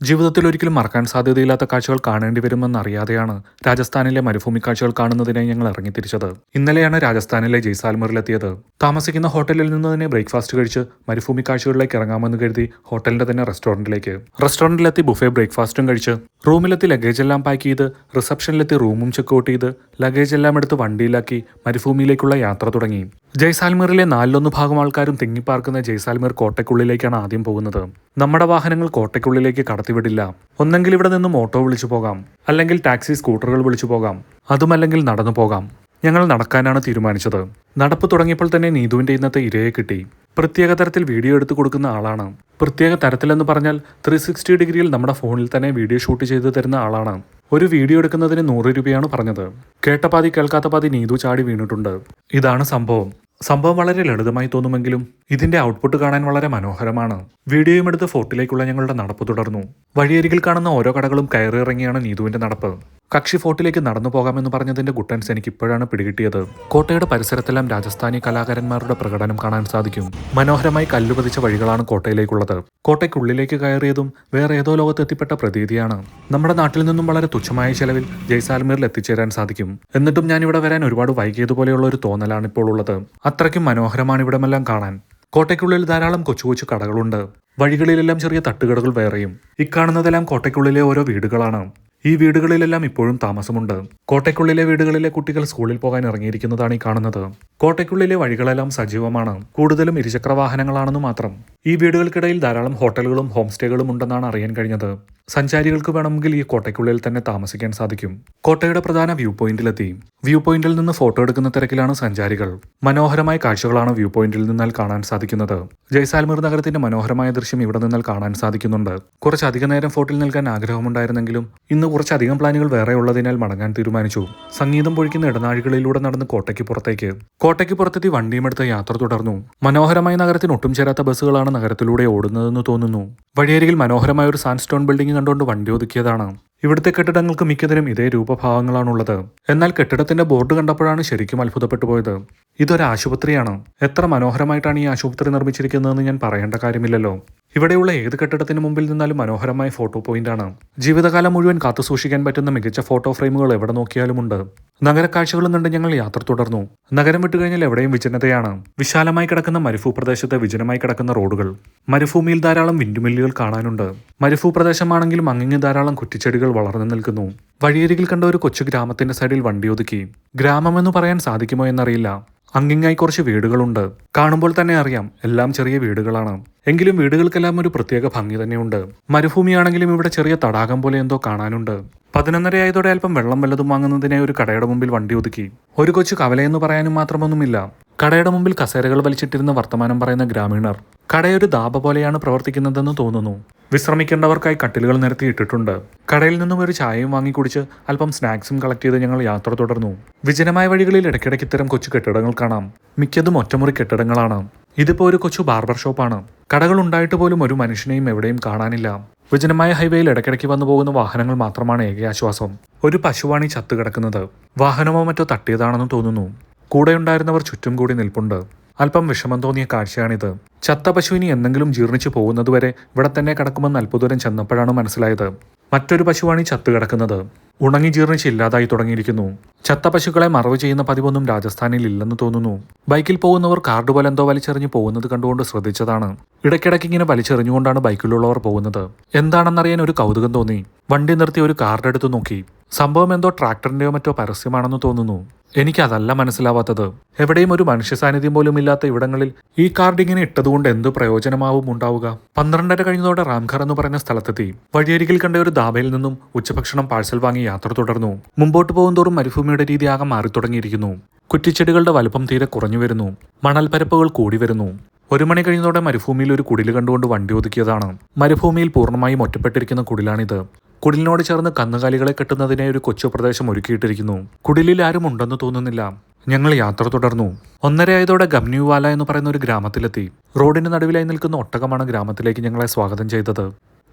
ജീവിതത്തിൽ ഒരിക്കലും മറക്കാൻ സാധ്യതയില്ലാത്ത കാഴ്ചകൾ കാണേണ്ടി വരുമെന്ന് അറിയാതെയാണ് രാജസ്ഥാനിലെ മരുഭൂമി കാഴ്ചകൾ കാണുന്നതിനായി ഞങ്ങൾ ഇറങ്ങിത്തിരിച്ചത് ഇന്നലെയാണ് രാജസ്ഥാനിലെ ജയ്സാൽമറിലെത്തിയത്. താമസിക്കുന്ന ഹോട്ടലിൽ നിന്ന് തന്നെ ബ്രേക്ക്ഫാസ്റ്റ് കഴിച്ച് മരുഭൂമി കാഴ്ചകളിലേക്ക് ഇറങ്ങാമെന്ന് കരുതി ഹോട്ടലിന്റെ തന്നെ റെസ്റ്റോറന്റിലേക്ക്. റെസ്റ്റോറന്റിലെത്തി ബുഫേ ബ്രേക്ക്ഫാസ്റ്റും കഴിച്ച് റൂമിലെത്തി ലഗേജ് എല്ലാം പാക്ക് ചെയ്ത് റിസപ്ഷനിലെത്തി റൂമും ചെക്കൗട്ട് ചെയ്ത് ലഗേജ് എല്ലാം എടുത്ത് വണ്ടിയിലാക്കി മരുഭൂമിയിലേക്കുള്ള യാത്ര തുടങ്ങി. ജയ്സാൽമീറിലെ നാലിലൊന്ന് ഭാഗം ആൾക്കാരും തിങ്ങിപ്പാർക്കുന്ന ജയ്സാൽമീർ കോട്ടയ്ക്കുള്ളിലേക്കാണ് ആദ്യം പോകുന്നത്. നമ്മുടെ വാഹനങ്ങൾ കോട്ടയ്ക്കുള്ളിലേക്ക് കടത്തിവിടില്ല. ഒന്നെങ്കിൽ ഇവിടെ നിന്നും ഓട്ടോ വിളിച്ചു പോകാം. അല്ലെങ്കിൽ ടാക്സി സ്കൂട്ടറുകൾ വിളിച്ചു പോകാം. അതുമല്ലെങ്കിൽ നടന്നു പോകാം. ഞങ്ങൾ നടക്കാനാണ് തീരുമാനിച്ചത്. നടപ്പ് തുടങ്ങിയപ്പോൾ തന്നെ നീതുവിന്റെ ഇന്നത്തെ ഇരയെ കിട്ടി. പ്രത്യേക തരത്തിൽ വീഡിയോ എടുത്തു കൊടുക്കുന്ന ആളാണ്. പ്രത്യേക തരത്തിലെന്ന് പറഞ്ഞാൽ ത്രീ സിക്സ്റ്റി ഡിഗ്രിയിൽ നമ്മുടെ ഫോണിൽ തന്നെ വീഡിയോ ഷൂട്ട് ചെയ്തു തരുന്ന ആളാണ്. ഒരു വീഡിയോ എടുക്കുന്നതിന് നൂറ് രൂപയാണ് പറഞ്ഞത്. കേട്ട പാതി കേൾക്കാത്ത പാതി നീതു ചാടി വീണിട്ടുണ്ട്. ഇതാണ് സംഭവം. സംഭവം വളരെ ലളിതമായി തോന്നുമെങ്കിലും ഇതിന്റെ ഔട്ട്പുട്ട് കാണാൻ വളരെ മനോഹരമാണ്. വീഡിയോയും എടുത്ത് ഫോർട്ടിലേക്കുള്ള ഞങ്ങളുടെ നടപ്പ് തുടർന്നു. വഴിയരികിൽ കാണുന്ന ഓരോ കടകളും കയറിയിറങ്ങിയാണ് നീതുവിന്റെ നടപ്പ്. കക്ഷി ഫോർട്ടിലേക്ക് നടന്നു പോകാമെന്ന് പറഞ്ഞതിന്റെ ഗുട്ടൻസ് എനിക്ക് ഇപ്പോഴാണ് പിടികിട്ടിയത്. കോട്ടയുടെ പരിസരത്തെല്ലാം രാജസ്ഥാനി കലാകാരന്മാരുടെ പ്രകടനം കാണാൻ സാധിക്കും. മനോഹരമായി കല്ലുപതിച്ച വഴികളാണ് കോട്ടയിലേക്കുള്ളത്. കോട്ടയ്ക്കുള്ളിലേക്ക് കയറിയതും വേറെ ഏതോ ലോകത്ത് എത്തിപ്പെട്ട പ്രതീതിയാണ്. നമ്മുടെ നാട്ടിൽ നിന്നും വളരെ തുച്ഛമായ ചെലവിൽ ജയ്സാൽമീറിൽ എത്തിച്ചേരാൻ സാധിക്കും. എന്നിട്ടും ഞാൻ ഇവിടെ വരാൻ ഒരുപാട് വൈകിയതുപോലെയുള്ള ഒരു തോന്നലാണ് ഇപ്പോൾ ഉള്ളത് അത്രയ്ക്കും മനോഹരമാണ് ഇവിടമെല്ലാം കാണാൻ. കോട്ടയ്ക്കുള്ളിൽ ധാരാളം കൊച്ചു കൊച്ചു കടകളുണ്ട്. വഴികളിലെല്ലാം ചെറിയ തട്ടുകടകൾ വേറെയും. ഇക്കാണുന്നതെല്ലാം കോട്ടയ്ക്കുള്ളിലെ ഓരോ വീടുകളാണ്. ഈ വീടുകളിലെല്ലാം ഇപ്പോഴും താമസമുണ്ട്. കോട്ടയ്ക്കുള്ളിലെ വീടുകളിലെ കുട്ടികൾ സ്കൂളിൽ പോകാൻ ഇറങ്ങിയിരിക്കുന്നതാണ് ഈ കാണുന്നത്. കോട്ടയ്ക്കുള്ളിലെ വഴികളെല്ലാം സജീവമാണ്. കൂടുതലും ഇരുചക്ര വാഹനങ്ങളാണെന്ന് മാത്രം. ഈ വീടുകൾക്കിടയിൽ ധാരാളം ഹോട്ടലുകളും ഹോം സ്റ്റേകളും ഉണ്ടെന്നാണ് അറിയാൻ കഴിഞ്ഞത്. സഞ്ചാരികൾക്ക് വേണമെങ്കിൽ ഈ കോട്ടയ്ക്കുള്ളിൽ തന്നെ താമസിക്കാൻ സാധിക്കും. കോട്ടയുടെ പ്രധാന വ്യൂ പോയിന്റിലെത്തി. വ്യൂ പോയിന്റിൽ നിന്ന് ഫോട്ടോ എടുക്കുന്ന തിരക്കിലാണ് സഞ്ചാരികൾ. മനോഹരമായ കാഴ്ചകളാണ് വ്യൂ പോയിന്റിൽ നിന്നാൽ കാണാൻ സാധിക്കുന്നത്. ജയ്സാൽമീർ നഗരത്തിന്റെ മനോഹരമായ ദൃശ്യം ഇവിടെ നിന്നാൽ കാണാൻ സാധിക്കുന്നുണ്ട്. കുറച്ചധികം നേരം ഫോട്ടിൽ നിൽക്കാൻ ആഗ്രഹമുണ്ടായിരുന്നെങ്കിലും ഇന്ന് കുറച്ചധികം പ്ലാനുകൾ വേറെ ഉള്ളതിനാൽ മടങ്ങാൻ തീരുമാനിച്ചു. സംഗീതം പൊഴിക്കുന്ന ഇടനാഴികളിലൂടെ നടന്ന് കോട്ടയ്ക്ക് പുറത്തേക്ക്. കോട്ടയ്ക്ക് പുറത്തെത്തി വണ്ടിയുമെടുത്ത് യാത്ര തുടർന്നു. മനോഹരമായ നഗരത്തിന് ഒട്ടും ചേരാത്ത ബസ്സുകളാണ് നഗരത്തിലൂടെ ഓടുന്നതെന്ന് തോന്നുന്നു. വഴിയരികിൽ മനോഹരമായ ഒരു സാൻസ്റ്റോൺ ബിൽഡിംഗ് കണ്ടുകൊണ്ട് വണ്ടി ഒതുക്കിയതാണ്. ഇവിടുത്തെ കെട്ടിടങ്ങൾക്ക് മിക്കതിനും ഇതേ രൂപഭാവങ്ങളാണുള്ളത് എന്നാൽ കെട്ടിടത്തിന്റെ ബോർഡ് കണ്ടപ്പോഴാണ് ശരിക്കും അത്ഭുതപ്പെട്ടു പോയത്. ഇതൊരു ആശുപത്രിയാണ്. എത്ര മനോഹരമായിട്ടാണ് ഈ ആശുപത്രി നിർമ്മിച്ചിരിക്കുന്നതെന്ന് ഞാൻ പറയേണ്ട കാര്യമില്ലല്ലോ. ഇവിടെയുള്ള ഏത് കെട്ടിടത്തിന് മുമ്പിൽ നിന്നാലും മനോഹരമായ ഫോട്ടോ പോയിന്റാണ്. ജീവിതകാലം മുഴുവൻ കാത്തുസൂക്ഷിക്കാൻ പറ്റുന്ന മികച്ച ഫോട്ടോ ഫ്രെയിമുകൾ എവിടെ നോക്കിയാലുമുണ്ട്. നഗരക്കാഴ്ചകളും കണ്ട് ഞങ്ങൾ യാത്ര തുടർന്നു. നഗരം വിട്ടുകഴിഞ്ഞാൽ എവിടെയും വിജനതയാണ്. വിശാലമായി കിടക്കുന്ന മരുഭൂ പ്രദേശത്ത് വിജനമായി കിടക്കുന്ന റോഡുകൾ. മരുഭൂമിയിൽ ധാരാളം വിൻഡുമില്ലുകൾ കാണാനുണ്ട്. മരുഭൂ പ്രദേശമാണെങ്കിലും അങ്ങിങ്ങ് ധാരാളം കുറ്റിച്ചെടികൾ വളർന്നു നിൽക്കുന്നു. വഴിയരികിൽ കണ്ട ഒരു കൊച്ചു ഗ്രാമത്തിന്റെ സൈഡിൽ വണ്ടി ഒതുക്കി. ഗ്രാമമെന്ന് പറയാൻ സാധിക്കുമോ എന്നറിയില്ല. അങ്ങിങ്ങായി കുറച്ച് വീടുകളുണ്ട്. കാണുമ്പോൾ തന്നെ അറിയാം എല്ലാം ചെറിയ വീടുകളാണ്. എങ്കിലും വീടുകൾക്കെല്ലാം ഒരു പ്രത്യേക ഭംഗി തന്നെയുണ്ട്. മരുഭൂമിയാണെങ്കിലും ഇവിടെ ചെറിയ തടാകം പോലെ എന്തോ കാണാനുണ്ട്. പതിനൊന്നരയായതോടെ അല്പം വെള്ളം വല്ലതും വാങ്ങുന്നതിനായി ഒരു കടയുടെ മുമ്പിൽ വണ്ടി ഒതുക്കി. ഒരു കൊച്ചു കവലയെന്ന് പറയാനും മാത്രമൊന്നുമില്ല. കടയുടെ മുമ്പിൽ കസേരകൾ വലിച്ചിട്ടിരുന്ന വർത്തമാനം പറയുന്ന ഗ്രാമീണർ. കടയൊരു ദാബ പോലെയാണ് പ്രവർത്തിക്കുന്നതെന്ന് തോന്നുന്നു. വിശ്രമിക്കേണ്ടവർക്കായി കട്ടിലുകൾ നിരത്തി ഇട്ടിട്ടുണ്ട്. കടയിൽ നിന്നും ഒരു ചായയും വാങ്ങി കുടിച്ച് അല്പം സ്നാക്സും കളക്ട് ചെയ്ത് ഞങ്ങൾ യാത്ര തുടർന്നു. വിജനമായ വഴികളിൽ ഇടയ്ക്കിടയ്ക്ക് ഇത്തരം കൊച്ചു കെട്ടിടങ്ങൾ കാണാം. മിക്കതും ഒറ്റമുറി കെട്ടിടങ്ങളാണ്. ഇതിപ്പോ ഒരു കൊച്ചു ബാർബർ ഷോപ്പാണ്. കടകൾ ഉണ്ടായിട്ട് പോലും ഒരു മനുഷ്യനെയും എവിടെയും കാണാനില്ല. വിജനമായ ഹൈവേയിൽ ഇടയ്ക്കിടയ്ക്ക് വന്നു പോകുന്ന വാഹനങ്ങൾ മാത്രമാണ് ഏക ആശ്വാസം. ഒരു പശുവാണ് ചത്തു കിടക്കുന്നത് വാഹനമോ മറ്റോ തട്ടിയതാണെന്ന് തോന്നുന്നു. കൂടെയുണ്ടായിരുന്നവർ ചുറ്റും കൂടി നിൽപ്പുണ്ട്. അല്പം വിഷമം തോന്നിയ കാഴ്ചയാണിത്. ചത്ത പശുവിനി എന്തെങ്കിലും ജീർണിച്ചു പോകുന്നതുവരെ ഇവിടെ തന്നെ കിടക്കുമെന്ന് അല്പദൂരം ചെന്നപ്പോഴാണ് മനസ്സിലായത്. മറ്റൊരു പശുവാണ് ഈ ചത്തു കിടക്കുന്നത് ഉണങ്ങി ജീർണിച്ച് ഇല്ലാതായി തുടങ്ങിയിരിക്കുന്നു. ചത്ത പശുക്കളെ മറവ് ചെയ്യുന്ന പതിവൊന്നും രാജസ്ഥാനിൽ ഇല്ലെന്ന് തോന്നുന്നു. ബൈക്കിൽ പോകുന്നവർ കാർഡ് പോലെ എന്തോ വലിച്ചെറിഞ്ഞ് പോകുന്നത് കണ്ടുകൊണ്ട് ശ്രദ്ധിച്ചതാണ്. ഇടയ്ക്കിടയ്ക്ക് ഇങ്ങനെ വലിച്ചെറിഞ്ഞുകൊണ്ടാണ് ബൈക്കിലുള്ളവർ പോകുന്നത്. എന്താണെന്നറിയാൻ ഒരു കൗതുകം തോന്നി. വണ്ടി നിർത്തി ഒരു കാർഡ് എടുത്തു നോക്കി. സംഭവം എന്തോ ട്രാക്ടറിന്റെയോ മറ്റോ പരസ്യമാണെന്ന് തോന്നുന്നു. എനിക്കതല്ല മനസ്സിലാവാത്തത്. എവിടെയും ഒരു മനുഷ്യ സാന്നിധ്യം പോലും ഇല്ലാത്ത ഇവിടങ്ങളിൽ ഈ കാർഡ് ഇങ്ങനെ ഇട്ടതുകൊണ്ട് എന്ത് പ്രയോജനമാവും ഉണ്ടാവുക? പന്ത്രണ്ടര കഴിഞ്ഞതോടെ റാംഘർ എന്ന് പറഞ്ഞ സ്ഥലത്തെത്തി. വഴിയരികിൽ കണ്ട ഒരു ദാബയിൽ നിന്നും ഉച്ചഭക്ഷണം പാഴ്സൽ വാങ്ങി യാത്ര തുടർന്നു. മുമ്പോട്ട് പോകുന്തോറും മരുഭൂമിയുടെ രീതി ആകെ മാറി തുടങ്ങിയിരിക്കുന്നു കുറ്റിച്ചെടികളുടെ വലുപ്പം തീരെ കുറഞ്ഞു വരുന്നു. മണൽപ്പരപ്പുകൾ കൂടി വരുന്നു. ഒരു മണി കഴിഞ്ഞതോടെ മരുഭൂമിയിൽ ഒരു കുടിൽ കണ്ടുകൊണ്ട് വണ്ടി ഒതുക്കിയതാണ്. മരുഭൂമിയിൽ പൂർണമായും ഒറ്റപ്പെട്ടിരിക്കുന്ന കുടിലാണിത്. കുടിലിനോട് ചേർന്ന് കന്നുകാലികളെ കെട്ടുന്നതിനെ ഒരു കൊച്ചു പ്രദേശം ഒരുക്കിയിട്ടിരിക്കുന്നു. കുടിലിൽ ആരും ഉണ്ടെന്ന് തോന്നുന്നില്ല. ഞങ്ങൾ യാത്ര തുടർന്നു. ഒന്നരയായതോടെ ഗംന്യൂവാല എന്ന് പറയുന്ന ഒരു ഗ്രാമത്തിലെത്തി. റോഡിന് നടുവിലായി നിൽക്കുന്ന ഒട്ടകമാണ് ഗ്രാമത്തിലേക്ക് ഞങ്ങളെ സ്വാഗതം ചെയ്തത്.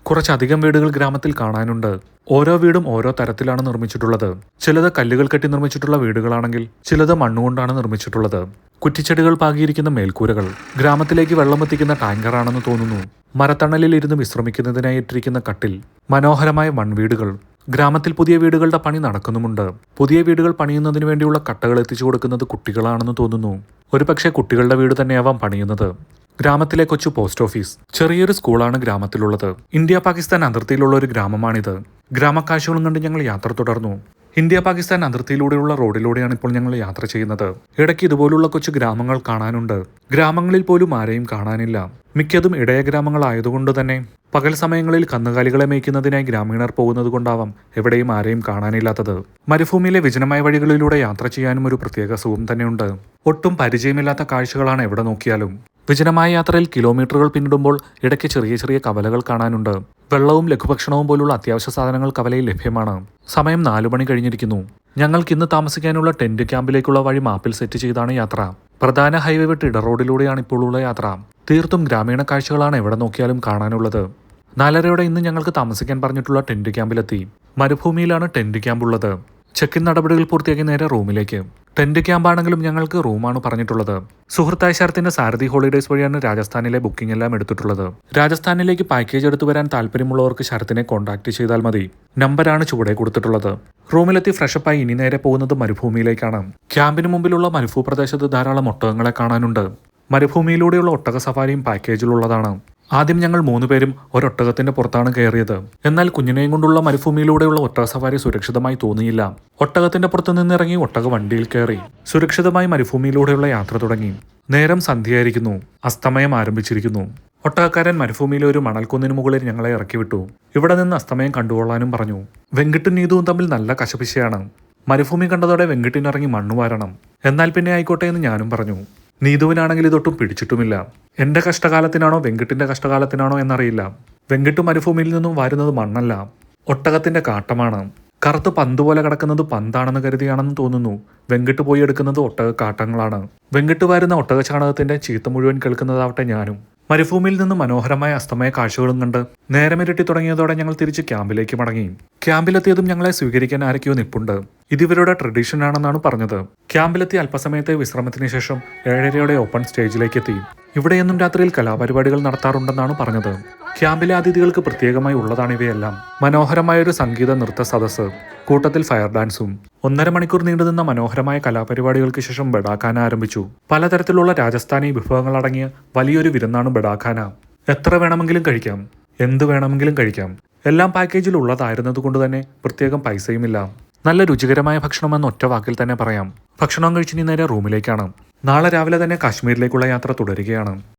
കുറച്ചധികം വീടുകൾ ഗ്രാമത്തിൽ കാണാനുണ്ട്. ഓരോ വീടും ഓരോ തരത്തിലാണ് നിർമ്മിച്ചിട്ടുള്ളത്. ചിലത് കല്ലുകൾ കെട്ടി നിർമ്മിച്ചിട്ടുള്ള വീടുകളാണെങ്കിൽ ചിലത് മണ്ണുകൊണ്ടാണ് നിർമ്മിച്ചിട്ടുള്ളത്. കുറ്റിച്ചെടികൾ പാകിയിരിക്കുന്ന മേൽക്കൂരകൾ ഗ്രാമത്തിലേക്ക് വെള്ളമെത്തിക്കുന്ന ടാങ്കറാണെന്ന് തോന്നുന്നു. മരത്തണലിൽ ഇരുന്ന് വിശ്രമിക്കുന്നതിനായി ഇട്ടിരിക്കുന്ന കട്ടിൽ മനോഹരമായ മൺവീടുകൾ ഗ്രാമത്തിൽ പുതിയ വീടുകളുടെ പണി നടക്കുന്നുമുണ്ട്. പുതിയ വീടുകൾ പണിയുന്നതിന് വേണ്ടിയുള്ള കട്ടകൾ എത്തിച്ചു കൊടുക്കുന്നത് കുട്ടികളാണെന്ന് തോന്നുന്നു. ഒരുപക്ഷെ കുട്ടികളുടെ വീട് തന്നെയാവാം പണിയുന്നത്. ഗ്രാമത്തിലെ കൊച്ചു പോസ്റ്റ് ഓഫീസ്. ചെറിയൊരു സ്കൂളാണ് ഗ്രാമത്തിലുള്ളത്. ഇന്ത്യ പാകിസ്ഥാൻ അതിർത്തിയിലുള്ള ഒരു ഗ്രാമമാണിത്. ഗ്രാമക്കാഴ്ചകളും കണ്ട് ഞങ്ങൾ യാത്ര തുടർന്നു. ഇന്ത്യ പാകിസ്ഥാൻ അതിർത്തിയിലൂടെയുള്ള റോഡിലൂടെയാണ് ഇപ്പോൾ ഞങ്ങൾ യാത്ര ചെയ്യുന്നത്. ഇടയ്ക്ക് ഇതുപോലുള്ള കൊച്ചു ഗ്രാമങ്ങൾ കാണാനുണ്ട്. ഗ്രാമങ്ങളിൽ പോലും ആരെയും കാണാനില്ല. മിക്കതും ഇടയ ഗ്രാമങ്ങളായതുകൊണ്ട് തന്നെ പകൽ സമയങ്ങളിൽ കന്നുകാലികളെ മേയ്ക്കുന്നതിനായി ഗ്രാമീണർ പോകുന്നത് കൊണ്ടാവാം എവിടെയും ആരെയും കാണാനില്ലാത്തത്. മരുഭൂമിയിലെ വിജനമായ വഴികളിലൂടെ യാത്ര ചെയ്യാനും ഒരു പ്രത്യേക സുഖം തന്നെയുണ്ട്. ഒട്ടും പരിചയമില്ലാത്ത കാഴ്ചകളാണ് എവിടെ നോക്കിയാലും. വിജനമായ യാത്രയിൽ കിലോമീറ്ററുകൾ പിന്നിടുമ്പോൾ ഇടയ്ക്ക് ചെറിയ ചെറിയ കവലകൾ കാണാനുണ്ട്. വെള്ളവും ലഘുഭക്ഷണവും പോലുള്ള അത്യാവശ്യ സാധനങ്ങൾ കവലയിൽ ലഭ്യമാണ്. സമയം നാലു മണി കഴിഞ്ഞിരിക്കുന്നു. ഞങ്ങൾക്ക് ഇന്ന് താമസിക്കാനുള്ള ടെന്റ് ക്യാമ്പിലേക്കുള്ള വഴി മാപ്പിൽ സെറ്റ് ചെയ്താണ് യാത്ര. പ്രധാന ഹൈവേ വിട്ട് ഇടറോഡിലൂടെയാണ് ഇപ്പോഴുള്ള യാത്ര. തീർത്തും ഗ്രാമീണ കാഴ്ചകളാണ് എവിടെ നോക്കിയാലും കാണാനുള്ളത്. നാലരയോടെ ഇന്ന് ഞങ്ങൾക്ക് താമസിക്കാൻ പറഞ്ഞിട്ടുള്ള ടെന്റ് ക്യാമ്പിലെത്തി. മരുഭൂമിയിലാണ് ടെന്റ് ക്യാമ്പ് ഉള്ളത് ചെക്ക് ഇൻ നടപടികൾ പൂർത്തിയാക്കി നേരെ റൂമിലേക്ക്. ടെന്റ് ക്യാമ്പാണെങ്കിലും ഞങ്ങൾക്ക് റൂമാണ് പറഞ്ഞിട്ടുള്ളത്. സുഹൃത്തായ ശരത്തിന്റെ സാരഥി ഹോളിഡേസ് വഴിയാണ് രാജസ്ഥാനിലെ ബുക്കിംഗ് എല്ലാം എടുത്തിട്ടുള്ളത്. രാജസ്ഥാനിലേക്ക് പാക്കേജ് എടുത്തു വരാൻ താല്പര്യമുള്ളവർക്ക് ശരത്തിനെ കോൺടാക്ട് ചെയ്താൽ മതി. നമ്പറാണ് ചുവടെ കൊടുത്തിട്ടുള്ളത്. റൂമിലെത്തി ഫ്രഷപ്പായി ഇനി നേരെ പോകുന്നത് മരുഭൂമിയിലേക്കാണ്. ക്യാമ്പിന് മുമ്പിലുള്ള മരുഭൂ പ്രദേശത്ത് ധാരാളം ഒട്ടകങ്ങളെ കാണാനുണ്ട്. മരുഭൂമിയിലൂടെയുള്ള ഒട്ടക സഫാരിയും പാക്കേജിലുള്ളതാണ് ആദ്യം ഞങ്ങൾ മൂന്നുപേരും ഒരൊട്ടകത്തിന്റെ പുറത്താണ് കയറിയത്. എന്നാൽ കുഞ്ഞിനെയും കൊണ്ടുള്ള മരുഭൂമിയിലൂടെയുള്ള ഒട്ടക സവാരി സുരക്ഷിതമായി തോന്നിയില്ല. ഒട്ടകത്തിന്റെ പുറത്തു നിന്നിറങ്ങി ഒട്ടക വണ്ടിയിൽ കയറി സുരക്ഷിതമായി മരുഭൂമിയിലൂടെയുള്ള യാത്ര തുടങ്ങി. നേരം സന്ധ്യയായിരിക്കുന്നു. അസ്തമയം ആരംഭിച്ചിരിക്കുന്നു. ഒട്ടകക്കാരൻ മരുഭൂമിയിലെ ഒരു മണൽക്കുന്നിന് മുകളിൽ ഞങ്ങളെ ഇറക്കി വിട്ടു ഇവിടെ നിന്ന് അസ്തമയം കണ്ടുകൊള്ളാനും പറഞ്ഞു. വെങ്കിട്ടും നീതുവും തമ്മിൽ നല്ല കശപിശയാണ്. മരുഭൂമി കണ്ടതോടെ വെങ്കിട്ടിനിറങ്ങി മണ്ണു വാരണം. എന്നാൽ പിന്നെ ആയിക്കോട്ടെ എന്ന് ഞാനും പറഞ്ഞു. നീതുവിനാണെങ്കിൽ ഇതൊട്ടും പിടിച്ചിട്ടുമില്ല. എന്റെ കഷ്ടകാലത്തിനാണോ വെങ്കിട്ടിന്റെ കഷ്ടകാലത്തിനാണോ എന്നറിയില്ല. വെങ്കിട്ട് മരുഭൂമിയിൽ നിന്നും വരുന്നത് മണ്ണല്ല. ഒട്ടകത്തിന്റെ കാട്ടമാണ്. കറുത്ത് പന്ത് പോലെ കിടക്കുന്നത് പന്താണെന്ന് കരുതിയാണെന്ന് തോന്നുന്നു. വെങ്കിട്ട് പോയി എടുക്കുന്നത് ഒട്ടക കാട്ടങ്ങളാണ് വെങ്കിട്ട് വരുന്ന ഒട്ടക ചാണകത്തിന്റെ ചീത്ത മുഴുവൻ കേൾക്കുന്നതാവട്ടെ ഞാനും. മരുഭൂമിയിൽ നിന്ന് മനോഹരമായ അസ്തമയ കാഴ്ചകളും കണ്ട് നേരമിരട്ടി തുടങ്ങിയതോടെ ഞങ്ങൾ തിരിച്ച് ക്യാമ്പിലേക്ക് മടങ്ങി. ക്യാമ്പിലെത്തിയതും ഞങ്ങളെ സ്വീകരിക്കാൻ ആരൊക്കെയോ നിപ്പുണ്ട് ഇതിവരുടെ ട്രഡീഷൻ ആണെന്നാണ് പറഞ്ഞത്. ക്യാമ്പിലെത്തി അല്പസമയത്തെ വിശ്രമത്തിന് ശേഷം ഏഴരയോടെ ഓപ്പൺ സ്റ്റേജിലേക്ക് എത്തി ഇവിടെയെന്നും രാത്രിയിൽ കലാപരിപാടികൾ നടത്താറുണ്ടെന്നാണ് പറഞ്ഞത്. ക്യാമ്പിലെ അതിഥികൾക്ക് പ്രത്യേകമായി ഉള്ളതാണ് ഇവയെല്ലാം. മനോഹരമായ ഒരു സംഗീത നൃത്ത സദസ്സ് കൂട്ടത്തിൽ ഫയർ ഡാൻസും. ഒന്നര മണിക്കൂർ നീണ്ടുനിന്ന മനോഹരമായ കലാപരിപാടികൾക്ക് ശേഷം ബഡാഖാന ആരംഭിച്ചു. പലതരത്തിലുള്ള രാജസ്ഥാനി വിഭവങ്ങൾ അടങ്ങിയ വലിയൊരു വിരുന്നാണ് ബഡാഖാന. എത്ര വേണമെങ്കിലും കഴിക്കാം. എന്ത് വേണമെങ്കിലും കഴിക്കാം. എല്ലാം പാക്കേജിൽ ഉള്ളതായിരുന്നതുകൊണ്ട് തന്നെ പ്രത്യേകം പൈസയുമില്ല. നല്ല രുചികരമായ ഭക്ഷണം എന്ന ഒറ്റ വാക്കിൽ തന്നെ പറയാം. ഭക്ഷണം കഴിച്ചിനി നേരെ റൂമിലേക്കാണ്. നാളെ രാവിലെ തന്നെ കാശ്മീരിലേക്കുള്ള യാത്ര തുടരുകയാണ്.